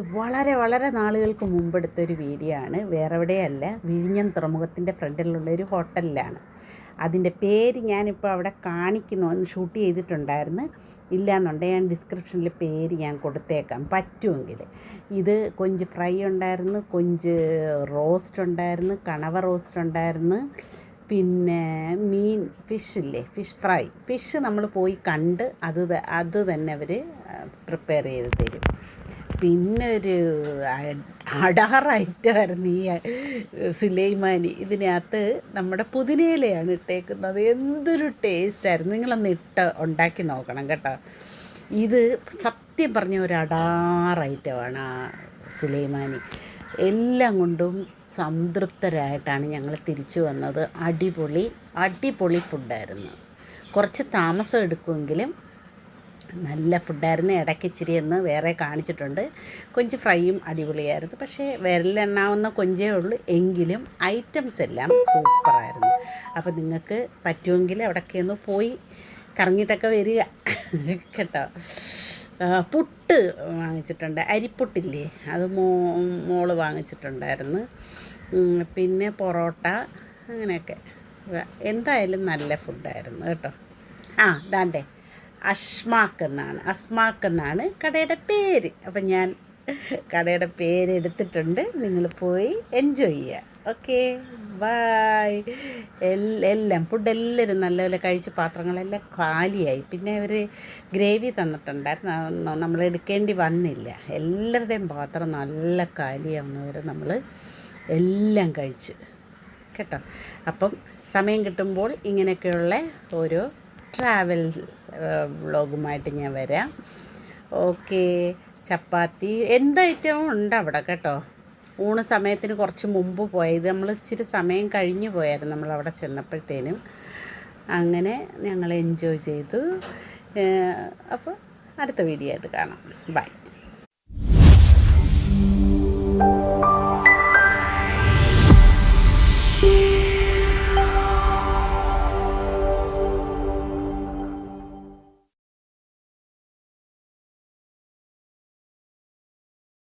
വളരെ വളരെ നാളുകൾക്ക് മുമ്പെടുത്തൊരു വീഡിയോ ആണ് വേറെ എവിടെയല്ല വിഴിഞ്ഞം തുറമുഖത്തിന്റെ ഫ്രണ്ടിലുള്ള ഒരു ഹോട്ടലിലാണ്. അതിന്റെ പേര് ഞാനിപ്പോൾ അവിടെ കാണിക്കുന്നു. ഷൂട്ട് ചെയ്തിട്ടുണ്ടായിരുന്നു. ഇല്ലയെന്നുണ്ടെങ്കിൽ ഞാൻ ഡിസ്ക്രിപ്ഷനിൽ പേര് ഞാൻ കൊടുത്തേക്കാം. പറ്റുമെങ്കിൽ ഇത് കൊഞ്ച് ഫ്രൈ ഉണ്ടായിരുന്നു കൊഞ്ച് റോസ്റ്റ് ഉണ്ടായിരുന്നു കണവ റോസ്റ്റ് ഉണ്ടായിരുന്നു. പിന്നെ മീൻ ഫിഷ് ഇല്ലേ ഫിഷ് ഫ്രൈ. ഫിഷ് നമ്മൾ പോയി കണ്ട് അത് അത് തന്നെ അവർ പ്രിപ്പയർ ചെയ്ത് തരും. പിന്നെ ഒരു അടാറ് ഐറ്റമായിരുന്നു ഈ സുലൈമാനി. ഇതിനകത്ത് നമ്മുടെ പുതിനയിലയാണ് ഇട്ടേക്കുന്നത്. എന്തൊരു ടേസ്റ്റായിരുന്നു നിങ്ങളൊന്ന് ഇട്ട് ഉണ്ടാക്കി നോക്കണം കേട്ടോ. ഇത് സത്യം പറഞ്ഞ ഒരു അടാർ ഐറ്റമാണ് ആ സുലൈമാനി. എല്ലാം കൊണ്ടും സംതൃപ്തരായിട്ടാണ് ഞങ്ങൾ തിരിച്ചു വന്നത്. അടിപൊളി അടിപൊളി ഫുഡായിരുന്നു കുറച്ച് താമസം എടുക്കുമെങ്കിലും നല്ല ഫുഡായിരുന്നു. ഇടയ്ക്ക് ഇച്ചിരി ഒന്ന് വേറെ കാണിച്ചിട്ടുണ്ട്. കൊഞ്ച് ഫ്രൈയും അടിപൊളിയായിരുന്നു. പക്ഷേ വിരലെണ്ണാവുന്ന കൊഞ്ചേ ഉള്ളൂ. എങ്കിലും ഐറ്റംസ് എല്ലാം സൂപ്പറായിരുന്നു. അപ്പോൾ നിങ്ങൾക്ക് പറ്റുമെങ്കിൽ അവിടെയൊക്കെ ഒന്ന് പോയി കറങ്ങിയിട്ടൊക്കെ വരിക. കേട്ടോ? പുട്ട് വാങ്ങിച്ചിട്ടുണ്ട്. അരിപ്പുട്ടില്ലേ? അത് മോ മോൾ വാങ്ങിച്ചിട്ടുണ്ടായിരുന്നു. പിന്നെ പൊറോട്ട അങ്ങനെയൊക്കെ. എന്തായാലും നല്ല ഫുഡായിരുന്നു. കേട്ടോ? ആ ദാണ്ടേ. അഷ്മാക്ക് എന്നാണ്. അസ്മാക്ക് എന്നാണ് കടയുടെ പേര്. അപ്പം ഞാൻ കടയുടെ പേര് എടുത്തിട്ടുണ്ട്. നിങ്ങൾ പോയി എൻജോയ് ചെയ്യുക ഓക്കെ ബായ് എല്ലാം ഫുഡ് എല്ലാവരും നല്ലപോലെ കഴിച്ച് പാത്രങ്ങളെല്ലാം കാലിയായി. പിന്നെ അവർ ഗ്രേവി തന്നിട്ടുണ്ടായിരുന്നു. നമ്മൾ എടുക്കേണ്ടി വന്നില്ല. എല്ലാവരുടെയും പാത്രം നല്ല കാലിയാവുന്നവരെ നമ്മൾ എല്ലാം കഴിച്ച്. കേട്ടോ? അപ്പം സമയം കിട്ടുമ്പോൾ ഇങ്ങനെയൊക്കെയുള്ള ഓരോ ട്രാവൽ വ്ളോഗുമായിട്ട് ഞാൻ വരാം. ഓക്കെ ചപ്പാത്തി എന്ത് ഐറ്റവും ഉണ്ട് അവിടെ കേട്ടോ. ഊണ് സമയത്തിന് കുറച്ച് മുമ്പ് പോയത്. നമ്മൾ ഇച്ചിരി സമയം കഴിഞ്ഞ് പോയായിരുന്നു നമ്മൾ അവിടെ ചെന്നപ്പോഴത്തേനും. അങ്ങനെ ഞങ്ങൾ എൻജോയ് ചെയ്തു. അപ്പോൾ അടുത്ത വീഡിയോ ആയിട്ട് കാണാം. ബൈ